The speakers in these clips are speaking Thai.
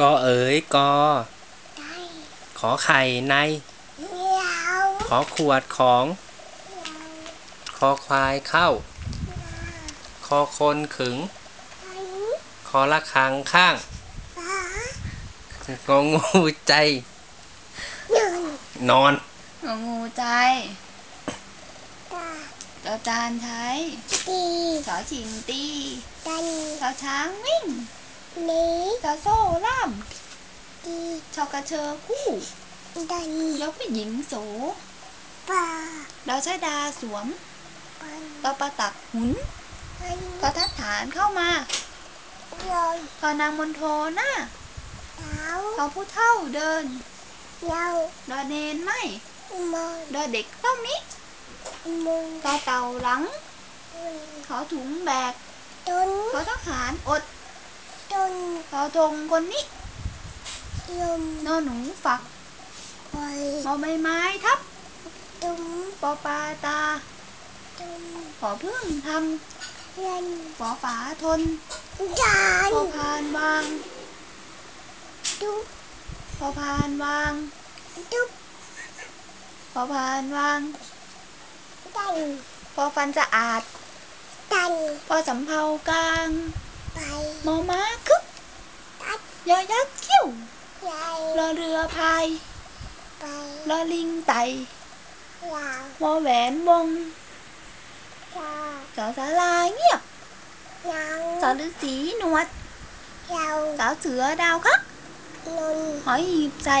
กอเอ๋ยกอได้ขอไข่ในเมียวขอขวดของเมียวคอควายเข้า คอคนขึงไอ้คอละคังข้างฟ้างองูใจหนึ่งนอนงองูใจตาจอจานใช้ตีสอชิงตีดันสอช้างวิ่ง นี้สอโซ่ล่ามตีชอกระเชอคู่ดันยกผู้หญิงโสปลาดาวชดาสวมปันตอประตักหุนอันตอทัดฐานเข้ามาลอยตอนางมนโทหน้าเท้าตอผู้เท่าเดินเยาดอเนนไม่มอนดอเด็กเท่านี้มุงตอเต่าหลังตุนขอถุงแบกตุนขอทหารอด ตุนขอธงคนนี้ลมนอหนูฝักปล่อยมอใบไม้ทับตุ้มปอปลาตาตุ้มขอพึ่งทเล่นำขอฝาทนดานพอพานวางตุ๊บพอพานวางตุ๊บพอพานวางดันพอฟันสะอาดดันพอสำเภากลางไปมอม้าคึกตัด ยอยักษ์คิ้วใหญ่รอเรือพายไปรอลิงไต่ลาววอแหวนวงลาสอสาลาเงียบยังสอฤาษีหนวดยาวสอเสือดาวคักนนหอยหีบใส่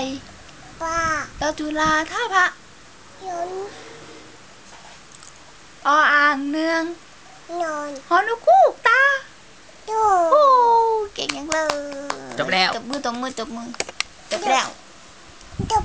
ป้าตอจุฬาท่าพระยนออ่างเนืองนอนฮอนุคู่ตา ดู โอ้เก่งยังเลย จ บแล้ว ตบมือตบมือตบมือจบแล้วตุ๊บ